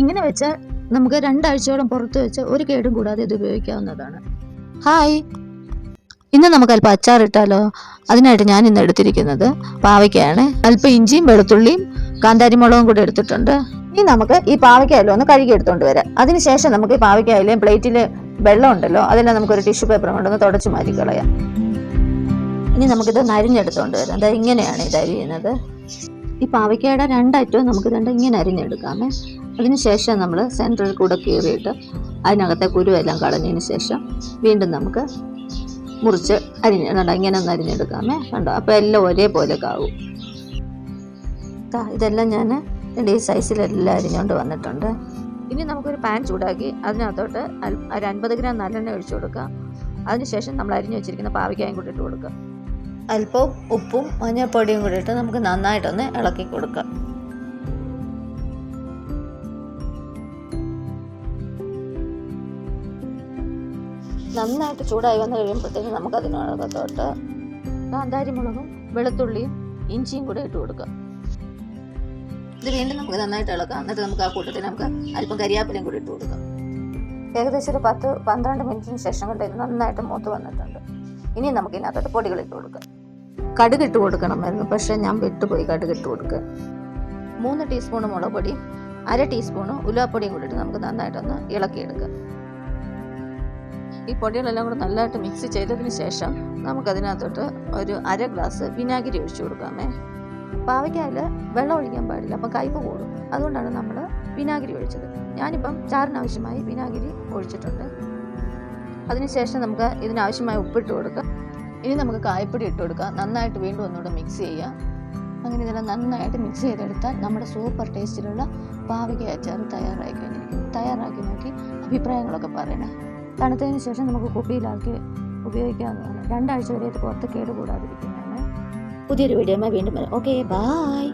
ഇങ്ങനെ വെച്ചാൽ നമുക്ക് രണ്ടാഴ്ചയോളം പുറത്ത് വെച്ച് ഒരു കേടും കൂടാതെ ഇത് ഉപയോഗിക്കാവുന്നതാണ്. ഹായ് ഇന്ന് നമുക്ക് അല്പം അച്ചാറിട്ടാലോ അതിനായിട്ട് ഞാൻ ഇന്ന് എടുത്തിരിക്കുന്നത് പാവയ്ക്കയാണ്. അല്പം ഇഞ്ചിയും വെളുത്തുള്ളിയും കാന്താരി മുളകും കൂടെ എടുത്തിട്ടുണ്ട്. ഇനി നമുക്ക് ഈ പാവയ്ക്കായാലും ഒന്ന് കഴുകി എടുത്തുകൊണ്ട് വരാം. അതിനുശേഷം നമുക്ക് ഈ പാവയ്ക്കായാലും പ്ലേറ്റിൽ വെള്ളം ഉണ്ടല്ലോ അതെല്ലാം നമുക്കൊരു ടിഷ്യൂ പേപ്പർ കൊണ്ടൊന്ന് തുടച്ചു മാറ്റി കളയാം. ഇനി നമുക്കിത് നരിഞ്ഞെടുത്തുകൊണ്ട് വരാം. അതായത് ഇങ്ങനെയാണ് ഇത് അരിയുന്നത്. ഈ പാവയ്ക്കയുടെ രണ്ടറ്റവും നമുക്ക് രണ്ട് ഇങ്ങനെ അരിഞ്ഞെടുക്കാമേ. അതിനുശേഷം നമ്മൾ സെന്ററിൽ കൂടെ കീറിയിട്ട് അതിനകത്തെ കുരുവെല്ലാം കളഞ്ഞതിന് ശേഷം വീണ്ടും നമുക്ക് മുറിച്ച് അരിഞ്ഞിടണ്ട ഇങ്ങനെ ഒന്ന് അരിഞ്ഞെടുക്കാമേ. കണ്ടോ? അപ്പോൾ എല്ലാം ഒരേപോലെ ആവും ഇതെല്ലാം ഞാൻ എന്റെ ഈ സൈസിലെല്ലാം അരിഞ്ഞുകൊണ്ട് വന്നിട്ടുണ്ട്. ഇനി നമുക്കൊരു പാൻ ചൂടാക്കി അതിനകത്തോട്ട് ഒരു അൻപത് ഗ്രാം നല്ലെണ്ണ ഒഴിച്ചു കൊടുക്കുക അതിനുശേഷം നമ്മൾ അരിഞ്ഞു വെച്ചിരിക്കുന്ന പാവയ്ക്കായും കൂടി ഇട്ട് കൊടുക്കുക അല്പവും ഉപ്പും മഞ്ഞൾപ്പൊടിയും കൂടി ഇട്ട് നമുക്ക് നന്നായിട്ടൊന്ന് ഇളക്കി കൊടുക്കാം. നന്നായിട്ട് ചൂടായി വന്നു കഴിയുമ്പോഴത്തേക്കും നമുക്ക് അതിനകത്തോട്ട് കാന്താരി മുളകും വെളുത്തുള്ളിയും ഇഞ്ചിയും കൂടെ ഇട്ട് കൊടുക്കാം. ഇത് വീണ്ടും നമുക്ക് നന്നായിട്ട് ഇളക്കാം. എന്നിട്ട് നമുക്ക് ആ കൂട്ടത്തിൽ നമുക്ക് അല്പം കരിയാപ്പിലയും കൂടി ഇട്ട് കൊടുക്കാം. ഏകദേശം ഒരു പത്ത് പന്ത്രണ്ട് മിനിറ്റിന് ശേഷം കൊണ്ട് ഇത് നന്നായിട്ട് മൂത്ത് വന്നിട്ടുണ്ട്. ഇനി നമുക്ക് ഇതിനകത്തോട്ട് പൊടികൾ ഇട്ട് കൊടുക്കാം. കടുക് ഇട്ട് കൊടുക്കണമായിരുന്നു. പക്ഷേ ഞാൻ വിട്ടുപോയി കടുക് ഇട്ട് കൊടുക്കുക മൂന്ന് ടീസ്പൂൺ മുളക് പൊടിയും അര ഉലുവാപ്പൊടിയും കൂടി ഇട്ട് നമുക്ക് നന്നായിട്ടൊന്ന് ഇളക്കിയെടുക്കാം. ഈ പൊടികളെല്ലാം കൂടെ നല്ലതായിട്ട് മിക്സ് ചെയ്തതിന് ശേഷം നമുക്കതിനകത്തോട്ട് ഒരു അര ഗ്ലാസ് വിനാഗിരി ഒഴിച്ചു കൊടുക്കാമേ. പാവയ്ക്കായിൽ വെള്ളം ഒഴിക്കാൻ പാടില്ല അപ്പം കയ്പ് കൂടും. അതുകൊണ്ടാണ് നമ്മൾ വിനാഗിരി ഒഴിച്ചത്. ഞാനിപ്പം ചാറിനാവശ്യമായി വിനാഗിരി ഒഴിച്ചിട്ടുണ്ട്. അതിനുശേഷം നമുക്ക് ഇതിനാവശ്യമായ ഉപ്പിട്ട് കൊടുക്കാം. ഇനി നമുക്ക് കായപ്പൊടി ഇട്ട് കൊടുക്കാം. നന്നായിട്ട് വീണ്ടും ഒന്നുകൂടെ മിക്സ് ചെയ്യാം അങ്ങനെ ഇതെല്ലാം നന്നായിട്ട് മിക്സ് ചെയ്തെടുത്താൽ നമ്മുടെ സൂപ്പർ ടേസ്റ്റിലുള്ള പാവയ്ക്ക അച്ചാർ തയ്യാറായി കഴിഞ്ഞിരിക്കും തയ്യാറാക്കി നോക്കി അഭിപ്രായങ്ങളൊക്കെ പറയണേ. തണുത്തതിന് ശേഷം നമുക്ക് കുപ്പിയിലാക്കി ഉപയോഗിക്കാവുന്നതാണ്. രണ്ടാഴ്ച വരെ ഇത് പുറത്ത് കേടുകൂടാതിരിക്കുന്നതാണ്. പുതിയൊരു വീഡിയോ വീണ്ടും വരാം. Okay bye